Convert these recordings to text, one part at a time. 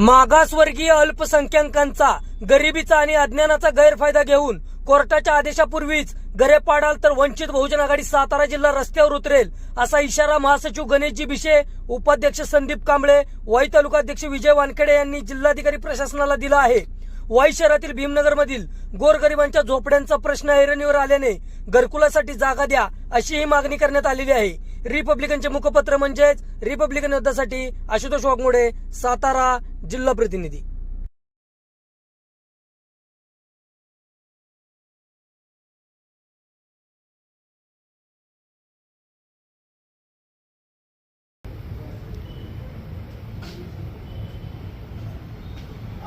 मागासवर्गीय अल्पसंख्याकांचा गरिबीचा आणि अज्ञानाचा गैरफायदा घेऊन कोर्टाच्या आदेशापूर्वीच गरे पाडाल तर वंचित बहुजन आघाडी सातारा जिल्हा रस्त्यावर उतरेल असा इशारा महासचिव गणेशजी बिशे उपाध्यक्ष संदीप कांबळे वाई तालुकाध्यक्ष विजय वानखेडे यांनी जिल्हाधिकारी प्रशासनाला दिला आहे. वाई शहरातील भीमनगरमधील गोरगरिबांच्या झोपड्यांचा प्रश्न ऐरणीवर आल्याने घरकुलासाठी जागा द्या अशी ही मागणी करण्यात आलेली आहे. रिपब्लिकनचे मुखपत्र म्हणजेच रिपब्लिकन युद्धासाठी आशुतोष वाघमोडे सातारा जिल्हा प्रतिनिधी.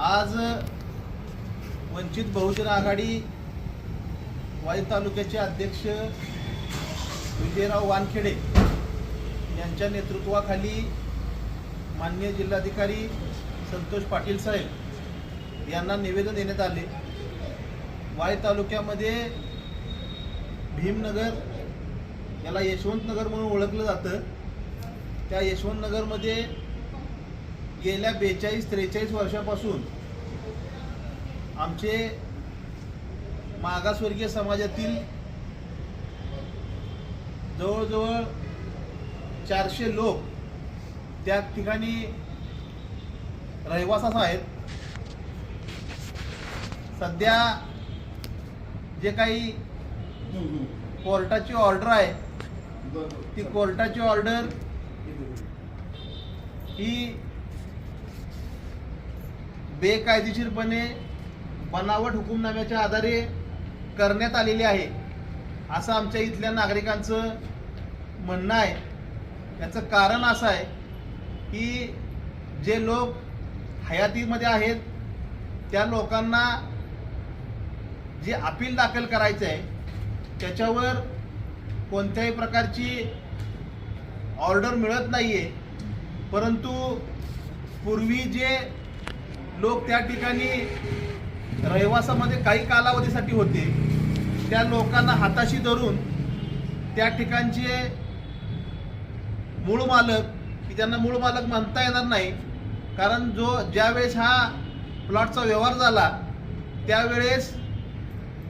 आज वंचित बहुजन आघाडी वाई तालुक्याचे अध्यक्ष विजयराव वानखेडे यांच्या नेतृत्वाखाली माननीय जिल्हाधिकारी संतोष पाटील साहेब यांना निवेदन देण्यात आले. वाई तालुक्यामध्ये भीमनगर याला यशवंतनगर म्हणून ओळखलं जातं. त्या यशवंतनगरमध्ये गेल्या बेचाळीस त्रेचाळीस वर्षापासून आमचे मागासवर्गीय समाजातील जवळजवळ चारशे लोक त्या ठिकाणी रहिवासाचा आहेत. सध्या जे काही कोर्टाची ऑर्डर आहे ती कोर्टाची ऑर्डर ही बेकायदेशीरपणे बनावट हुकुमनाम्याच्या आधारे करण्यात आलेली आहे. असं आमच्या इथल्या नागरिकांचं म्हणणं आहे. याचं कारण असं आहे की जे लोक हयातीमध्ये आहेत त्या लोकांना जे अपील दाखल करायचं आहे त्याच्यावर कोणत्याही प्रकारची ऑर्डर मिळत नाही आहे परंतु पूर्वी जे लोक त्या ठिकाणी रहिवासामध्ये काही कालावधीसाठी होते. त्या लोकांना हाताशी धरून त्या ठिकाणचे मूळ मालक की ज्यांना मूळ मालक म्हणता येणार नाही कारण जो ज्यावेळेस हा प्लॉटचा व्यवहार झाला त्यावेळेस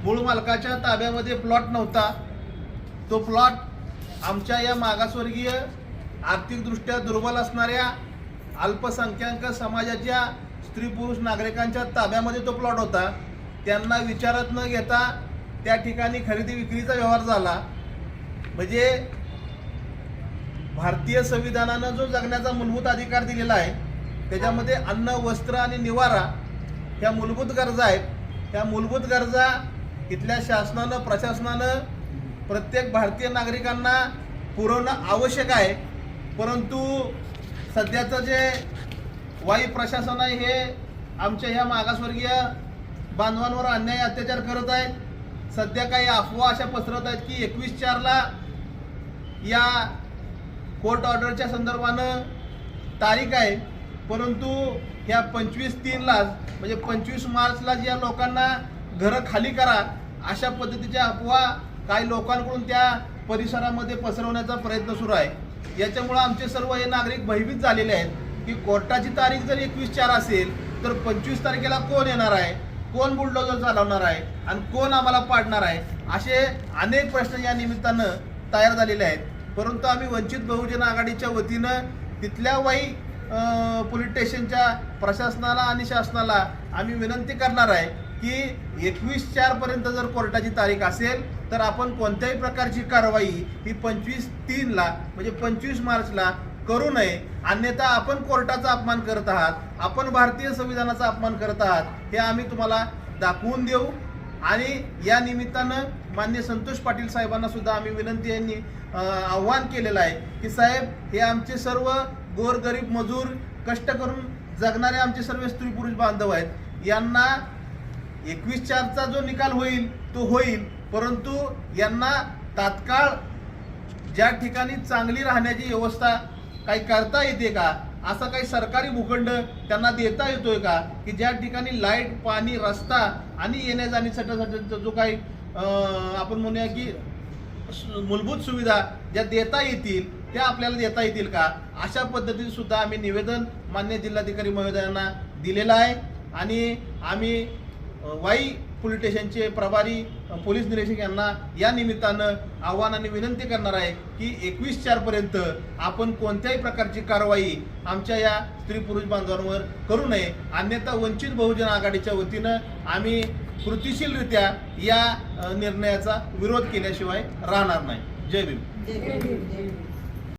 मूळ मालकाच्या ताब्यामध्ये प्लॉट नव्हता. तो प्लॉट आमच्या या मागासवर्गीय आर्थिकदृष्ट्या दुर्बल असणाऱ्या अल्पसंख्याक समाजाच्या स्त्री पुरुष नागरिकांच्या ताब्यामध्ये तो प्लॉट होता. त्यांना विचारात न घेता त्या ठिकाणी खरेदी विक्रीचा व्यवहार झाला. म्हणजे भारतीय संविधानानं जो जगण्याचा मूलभूत अधिकार दिलेला आहे त्याच्यामध्ये अन्न वस्त्र आणि निवारा ह्या मूलभूत गरजा आहेत. त्या मूलभूत गरजा इथल्या शासनानं प्रशासनानं प्रत्येक भारतीय नागरिकांना पुरवणं आवश्यक आहे. परंतु सध्याचं जे वाई प्रशासन आहे हे आमच्या ह्या मागासवर्गीय बांधवांवर अन्याय अत्याचार करत आहेत. सध्या काही अफवा अशा पसरत आहेत की एकवीस चारला या कोर्ट ऑर्डरच्या संदर्भानं तारीख आहे. परंतु ह्या पंचवीस तीनलाच म्हणजे पंचवीस मार्चला ज्या लोकांना घरं खाली करा अशा पद्धतीच्या अफवा काही लोकांकडून त्या परिसरामध्ये पसरवण्याचा प्रयत्न सुरू आहे. याच्यामुळं आमचे सर्व हे नागरिक भयभीत झालेले आहेत. की कोर्टाची तारीख जर एकवीस चार असेल तर पंचवीस तारखेला कोण येणार आहे? कोण बुलडोजर चालवणार आहे? आणि कोण आम्हाला पाडणार आहे? असे अनेक प्रश्न या निमित्तानं तयार झालेले आहेत. परंतु आम्ही वंचित बहुजन आघाडीच्या वतीनं तिथल्या वाई पोलीस स्टेशनच्या प्रशासनाला आणि शासनाला आम्ही विनंती करणार आहे की एकवीस चारपर्यंत जर कोर्टाची तारीख असेल तर आपण कोणत्याही प्रकारची कारवाई ही पंचवीस तीनला म्हणजे पंचवीस मार्चला करू नये. अन्यथा आपण कोर्टाचा अपमान करत आहात आपण भारतीय संविधानाचा अपमान करत आहात हे आम्ही तुम्हाला दाखवून देऊ. आणि या निमित्तानं मान्य संतोष पाटील साहेबांना सुद्धा आम्ही विनंती यांनी आव्हान केलेलं आहे की साहेब हे आमचे सर्व गोरगरीब मजूर कष्ट करून जगणारे आमचे सर्व स्त्री पुरुष बांधव आहेत. यांना एकवीस चारचा जो निकाल होईल तो होईल. परंतु यांना तात्काळ ज्या ठिकाणी चांगली राहण्याची व्यवस्था काही करता येते का? असा काही सरकारी भूखंड त्यांना देता येतोय का? की ज्या ठिकाणी लाइट पाणी रस्ता आणि येण्या जाण्यासाठी जो काही आपण म्हणूया की मूलभूत सुविधा ज्या देता येतील त्या आपल्याला देता येतील का? अशा पद्धतीने सुद्धा आम्ही निवेदन मान्य जिल्हाधिकारी महोदयांना दिलेला आहे. आणि आम्ही वाई पोलीस स्टेशनचे प्रभारी पोलीस निरीक्षक यांना या निमित्तानं आव्हान आणि विनंती करणार आहे की एकवीस चारपर्यंत आपण कोणत्याही प्रकारची कारवाई आमच्या या स्त्री पुरुष बांधवांवर करू नये. अन्यथा वंचित बहुजन आघाडीच्या वतीनं आम्ही कृतिशीलरित्या या निर्णयाचा विरोध केल्याशिवाय राहणार नाही. जय जय भीम, जय भीम.